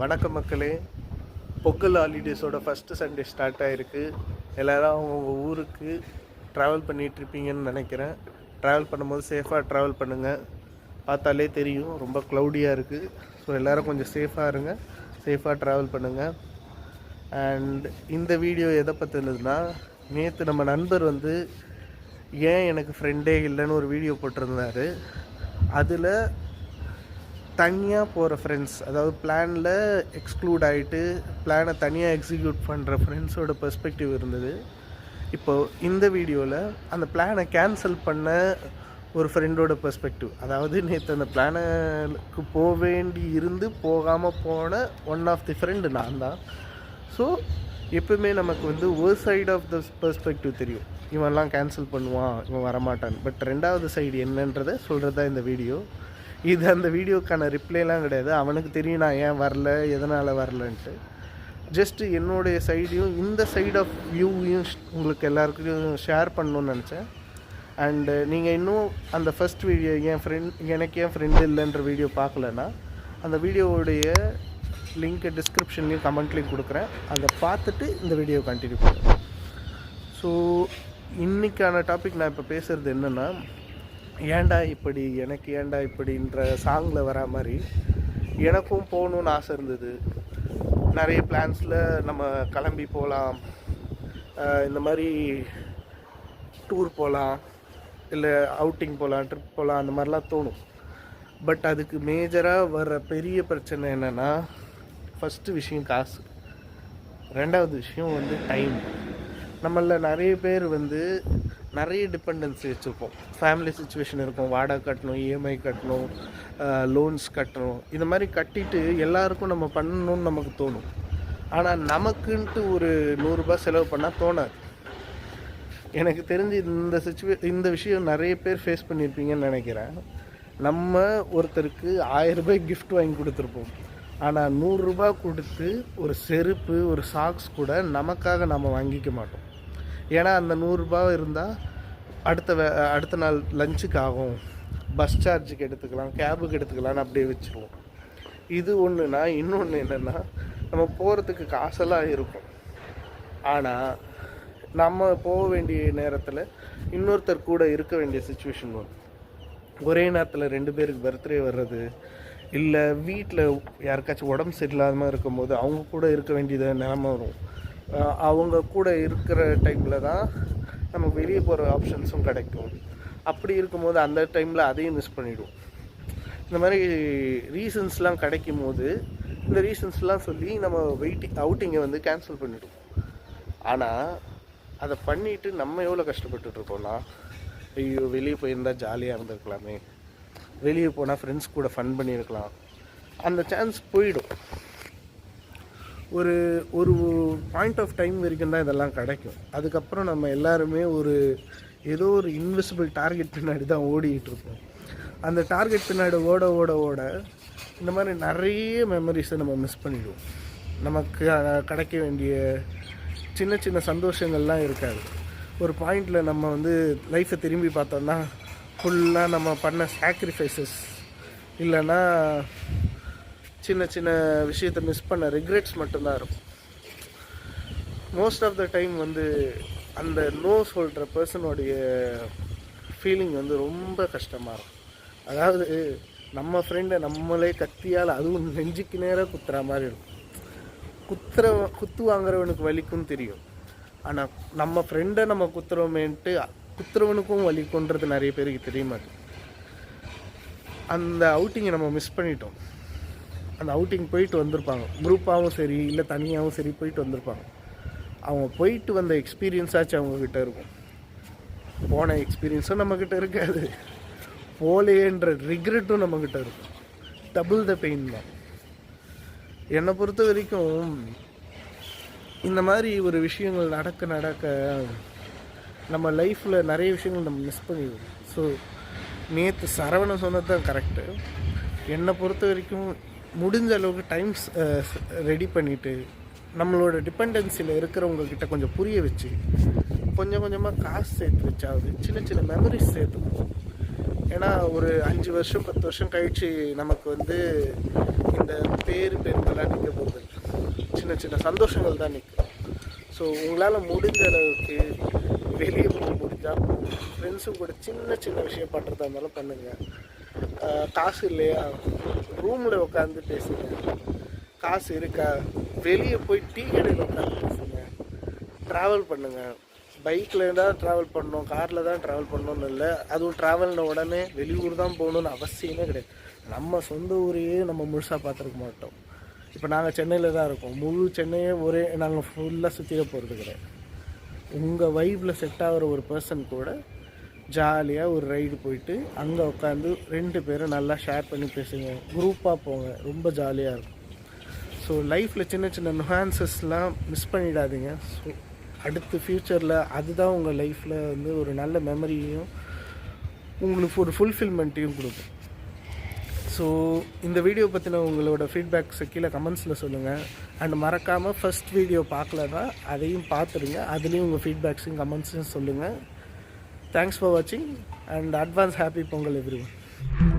வணக்கம் மக்களே. பொங்கல் ஹாலிடேஸோட ஃபஸ்ட்டு சண்டே ஸ்டார்ட் ஆகிருக்கு எல்லோரும் அவங்கவுங்க ஊருக்கு ட்ராவல் பண்ணிகிட்ருப்பீங்கன்னு நினைக்கிறேன். ட்ராவல் பண்ணும்போது சேஃபாக ட்ராவல் பண்ணுங்கள் பார்த்தாலே தெரியும் ரொம்ப க்ளவுடியாக இருக்குது ஸோ எல்லோரும் கொஞ்சம் சேஃபாக இருங்க. சேஃபாக ட்ராவல் பண்ணுங்கள் அண்ட் இந்த வீடியோ எதை பற்றினதுன்னா நேற்று நம்ம நண்பர் வந்து ஏன் எனக்கு ஃப்ரெண்டே இல்லைன்னு ஒரு வீடியோ போட்டிருந்தார். அதில் தனியாக போகிற ஃப்ரெண்ட்ஸ் அதாவது பிளானில் எக்ஸ்க்ளூட் ஆகிட்டு பிளானை தனியாக எக்ஸிக்யூட் பண்ணுற ஃப்ரெண்ட்ஸோட பெர்ஸ்பெக்டிவ் இருந்தது. இப்போது இந்த வீடியோவில் அந்த பிளானை கேன்சல் பண்ண ஒரு ஃப்ரெண்டோட பெர்ஸ்பெக்டிவ் அதாவது நேற்று அந்த பிளானுக்கு போக வேண்டி இருந்து போகாமல் போன ஒன் ஆஃப் தி ஃப்ரெண்டு நான் தான். ஸோ எப்பவுமே நமக்கு வந்து ஒரு சைடு ஆஃப் த பெர்ஸ்பெக்டிவ் தெரியும். இவன்லாம் கேன்சல் பண்ணுவான் இவன் வரமாட்டான் பட் ரெண்டாவது சைடு என்னன்றதை சொல்கிறது தான் இந்த வீடியோ இது அந்த வீடியோக்கான ரிப்ளைலாம் கிடையாது. அவனுக்கு தெரியும் நான் ஏன் வரல எதனால் வரலன்ட்டு. ஜஸ்ட்டு என்னுடைய சைடையும் இந்த சைடு ஆஃப் வியூவையும் உங்களுக்கு எல்லாருக்கும் ஷேர் பண்ணணும்னு நினச்சேன். அண்டு நீங்கள் இன்னும் அந்த ஃபஸ்ட் வீடியோ என் ஃப்ரெண்ட் எனக்கு ஏன் ஃப்ரெண்டு இல்லைன்ற வீடியோ பார்க்கலன்னா அந்த வீடியோவுடைய லிங்க்கை டிஸ்கிரிப்ஷன்லேயும் கமெண்ட்லேயும் கொடுக்குறேன். அதை பார்த்துட்டு இந்த வீடியோ கண்டினியூ பண்ணுறேன் ஸோ இன்றைக்கான டாபிக் நான் இப்போ பேசுகிறது என்னென்னா ஏண்டா இப்படி எனக்கு ஏண்டா இப்படின்ற சாங்கில் வரா மாதிரி எனக்கும் போகணுன்னு ஆசை இருந்தது. நிறைய பிளான்ஸில் நம்ம கிளம்பி போகலாம். இந்த மாதிரி டூர் போகலாம். இல்லை அவுட்டிங் போகலாம் ட்ரிப் போகலாம் அந்த மாதிரிலாம் தோணும். பட் அதுக்கு மேஜராக வர்ற பெரிய பிரச்சனை என்னென்னா ஃபஸ்ட்டு விஷயம் காசு. ரெண்டாவது விஷயம் வந்து டைம் நம்மளில் நிறைய பேர் வந்து நிறைய டிபெண்டன்சி வச்சுருப்போம். ஃபேமிலி சுச்சுவேஷன் இருக்கும். வாடகை கட்டணும் இஎம்ஐ கட்டணும் லோன்ஸ் கட்டணும். இந்த மாதிரி கட்டிட்டு எல்லாருக்கும் நம்ம பண்ணணும்னு நமக்கு தோணும். ஆனால் நமக்குன்ட்டு ஒரு நூறுரூபா செலவு பண்ணால் தோணாது. எனக்கு தெரிஞ்சு இந்த சுச்சுவே இந்த விஷயம் நிறைய பேர் ஃபேஸ் பண்ணியிருப்பீங்கன்னு நினைக்கிறேன். நம்ம ஒருத்தருக்கு ஆயிரம் ரூபாய் கிஃப்ட் வாங்கி கொடுத்துருப்போம். ஆனால் நூறுரூபா கொடுத்து ஒரு செருப்பு ஒரு சாக்ஸ் கூட நமக்காக நம்ம வாங்கிக்க மாட்டோம். ஏன்னா அந்த நூறுரூபா இருந்தால் அடுத்த வே அடுத்த நாள் லஞ்சுக்கு ஆகும். பஸ் சார்ஜுக்கு எடுத்துக்கலாம் கேபுக்கு எடுத்துக்கலாம்னு அப்படியே வச்சுருவோம். இது ஒன்றுனா இன்னொன்று என்னென்னா நம்ம போகிறதுக்கு காசெல்லாம் இருக்கும். ஆனால் நம்ம போக வேண்டிய நேரத்தில் இன்னொருத்தர் கூட இருக்க வேண்டிய சுச்சுவேஷன் வரும் ஒரே நேரத்தில் ரெண்டு பேருக்கு பர்த்டே வர்றது இல்லை வீட்டில் யாருக்காச்சும் உடம்பு சரியில்லாமல் இருக்கும்போது அவங்க கூட இருக்க வேண்டியது நிலமை வரும். அவங்க கூட இருக்கிற டைமில் தான் நம்ம வெளியே போகிற ஆப்ஷன்ஸும் கிடைக்கும். அப்படி இருக்கும்போது அந்த டைமில் அதையும் மிஸ் பண்ணிவிடுவோம் இந்த மாதிரி ரீசன்ஸ்லாம் கிடைக்கும் போது இந்த ரீசன்ஸ்லாம் சொல்லி நம்ம வெயிட்டிங் அவுட்டிங்கை வந்து கேன்சல் பண்ணிவிடுவோம் ஆனால் அதை பண்ணிவிட்டு நம்ம எவ்வளோ கஷ்டப்பட்டுட்ருக்கோம்னா ஐயோ வெளியே போயிருந்தால் ஜாலியாக இருந்திருக்கலாமே. வெளியே போனால் ஃப்ரெண்ட்ஸ் கூட ஃபன் பண்ணியிருக்கலாம். அந்த சான்ஸ் போயிடும். ஒரு ஒரு பாயிண்ட் ஆஃப் டைம் வரைக்கும் தான் இதெல்லாம் கிடைக்கும். அதுக்கப்புறம் நம்ம எல்லாருமே ஒரு ஏதோ ஒரு இன்விசிபிள் டார்கெட் பின்னாடி தான் ஓடிக்கிட்டு இருப்போம். அந்த டார்கெட் பின்னாடி ஓட ஓட ஓட இந்த மாதிரி நிறைய மெமரிஸை நம்ம மிஸ் பண்ணிடுவோம். நமக்கு கிடைக்க வேண்டிய சின்ன சின்ன சந்தோஷங்கள்லாம் இருக்காது. ஒரு பாயிண்டில் நம்ம வந்து லைஃப்பை திரும்பி பார்த்தோம்னா ஃபுல்லாக நம்ம பண்ண சாக்ரிஃபைசஸ் இல்லைன்னா சின்ன சின்ன விஷயத்தை மிஸ் பண்ண ரிக்ரெட்ஸ் மட்டும்தான் இருக்கும். மோஸ்ட் ஆஃப் த டைம் வந்து அந்த நோ சொல்கிற பர்சனுடைய ஃபீலிங் வந்து ரொம்ப கஷ்டமாக இருக்கும். அதாவது நம்ம ஃப்ரெண்டை நம்மளே கத்தியால் அதுவும் நெஞ்சுக்கு நேராக குத்துற மாதிரி இருக்கும். குத்துற குத்து வாங்குறவனுக்கு வலிக்கும் தெரியும். ஆனால் நம்ம ஃப்ரெண்டை நம்ம குத்துறோமேன்ட்டு குத்துறவனுக்கும் வலிக்குன்றது நிறைய பேருக்கு தெரிய மாட்டேங்குது. அந்த அவுட்டிங்கை நம்ம மிஸ் பண்ணிட்டோம். அந்த அவுட்டிங் போயிட்டு வந்திருப்பாங்க. குரூப்பாகவும் சரி இல்லை தனியாகவும் சரி போயிட்டு வந்திருப்பாங்க. அவங்க போயிட்டு வந்த எக்ஸ்பீரியன்ஸாச்சும் அவங்கக்கிட்ட இருக்கும். போன எக்ஸ்பீரியன்ஸும் நம்மக்கிட்ட இருக்காது. போலேன்ற ரிக்ரெட்டும் நம்மக்கிட்ட இருக்கும். டபுள் த பெயின் தான். என்னை பொறுத்த வரைக்கும் இந்த மாதிரி ஒரு விஷயங்கள் நடக்க நடக்க நம்ம லைஃப்பில் நிறைய விஷயங்கள் நம்ம மிஸ் பண்ணிடுவோம். ஸோ நேற்று சரவணன் சொன்னது தான் கரெக்டு என்னை பொறுத்த வரைக்கும் முடிஞ்ச அளவுக்கு டைம்ஸ் ரெடி பண்ணிவிட்டு நம்மளோட டிபெண்டன்சியில் இருக்கிறவங்கக்கிட்ட கொஞ்சம் புரிய வச்சு கொஞ்சம் கொஞ்சமாக காசு சேர்த்து வச்சாவது சின்ன சின்ன மெமரிஸ் சேர்த்துக்கும் ஏன்னா ஒரு அஞ்சு வருஷம் பத்து வருஷம் கழித்து நமக்கு வந்து இந்த பேர் பெருமைலாம் நிற்க போகுது. சின்ன சின்ன சந்தோஷங்கள் தான் நிற்கும் ஸோ உங்களால் முடிஞ்ச அளவுக்கு வெளியே போக முடிஞ்சால் ஃப்ரெண்ட்ஸும் கூட சின்ன சின்ன விஷயம் பண்ணுறதா இருந்தாலும் பண்ணுங்கள் காசு இல்லையா? ரூமில் உட்காந்து பேசுங்க. காசு இருக்கா? வெளியே போய் டீ கடையில் உட்காந்து பேசுங்க. ட்ராவல் பண்ணுங்கள் பைக்கில் தான் ட்ராவல் பண்ணணும். காரில் தான் ட்ராவல் பண்ணணும்னு இல்லை. அதுவும் ட்ராவல்ன உடனே வெளியூர் தான் போகணுன்னு அவசியமே கிடையாது. நம்ம சொந்த ஊரையே நம்ம முழுசாக பார்த்துருக்க மாட்டோம். இப்போ நாங்கள் சென்னையில் தான் இருக்கோம். முழு சென்னையே ஒரே நாங்கள் ஃபுல்லாக சுற்றிட போகிறது கிடையாது. உங்கள் வைப்பில் செட் ஆகிற ஒரு பர்சன் கூட ஜாலியாக ஒரு ரைடு போயிட்டு அங்கே உட்காந்து ரெண்டு பேரும் நல்லா ஷேர் பண்ணி பேசுங்க. குரூப்பாக போங்க. ரொம்ப ஜாலியாக இருக்கும். ஸோ லைஃப்பில் சின்ன சின்ன நுஹான்சஸ்லாம் மிஸ் பண்ணிடாதீங்க. ஸோ அடுத்து ஃப்யூச்சரில் அதுதான் உங்கள் லைஃப்பில் வந்து ஒரு நல்ல மெமரியையும் உங்களுக்கு ஒரு ஃபுல்ஃபில்மெண்ட்டையும் கொடுக்கும். ஸோ இந்த வீடியோ பற்றின உங்களோட ஃபீட்பேக்ஸை கீழே கமெண்ட்ஸில் சொல்லுங்கள் அண்ட் மறக்காமல் ஃபஸ்ட் வீடியோ பார்க்கலன்னா அதையும் பார்த்துருங்க அதுலேயும் உங்கள் ஃபீட்பேக்ஸையும் கமெண்ட்ஸையும் சொல்லுங்கள் Thanks for watching and advance happy Pongal everyone.